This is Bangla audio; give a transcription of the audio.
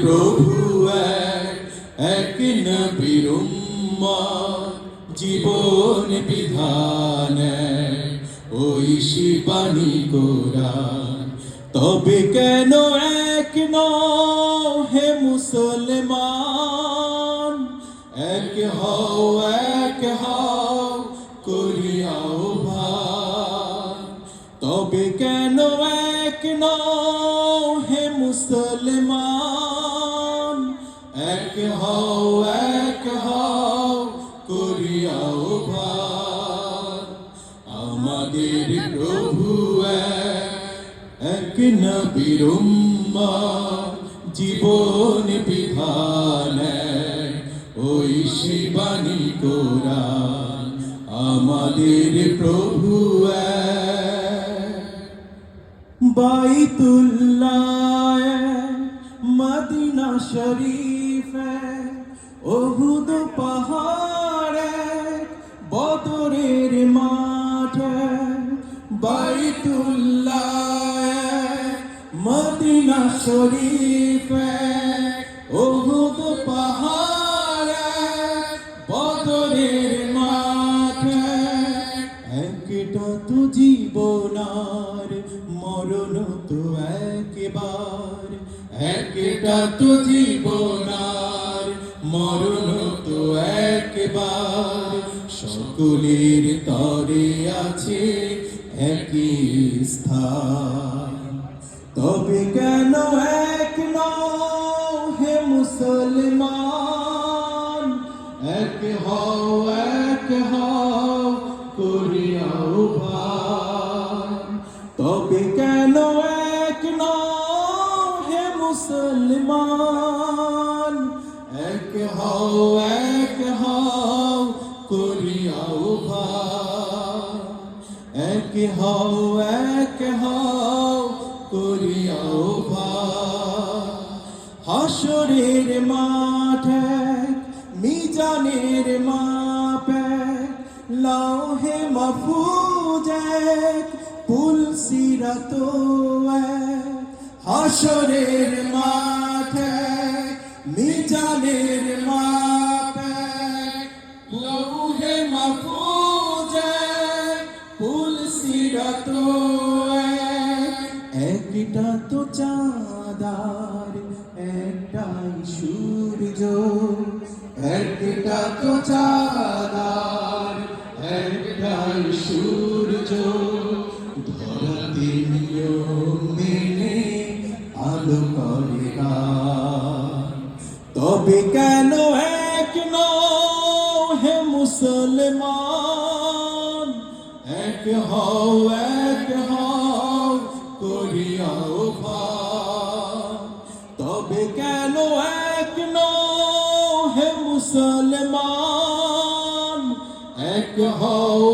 প্রভু এক নবীর জীবন বিধান ওই শিবানী কোরআন তবে কেন এক নও হে মুসলমান? এক হও এক হও করিয়াও ভাই তবে কেন এক নও হে মুসলমান? এক হও এক হও করিয়াও ভাই আমাদের প্রভু এক, নবীর জীবন বিধান ওই শিবানী কোরআন আমাদের প্রভু। বাইতুল্লাহ মদিনা শরীফ ওহুদ পাহাড়, বদরের মাঠ, বাইতুল্লাহ, মদিনা শরীফ। ওহুদ পাহাড়, বদরের মাঠ, একটা তো জীবনার মরণ তো একবার একটা তো জীবনার মরণ তো একবার। সকলের তরে আছে একই স্থান। তবে কেন এক হে মুসলমান? এক হও এক হও, করিয়াও ভাই মুসলমান। এক হও এক হও করিয়াও এক হও এক হও করিয়াও হাসরের মাঠে, মিজানের মাপে, লাউহে এক পুল সিরাত হাসরের মাঠে, মিজানের মাপে লৌহে মাহফুজ এক পুল সিরাত এক একটা তো চাঁদার, একটাই সূর্য। একটা তো চাঁদার, একটাই সূর্য। আলো করে। তবে কেন এক হে মুসলমান? এক হও এক হও করিয়াও তবে কেন এক হে মুসলমান? এক হও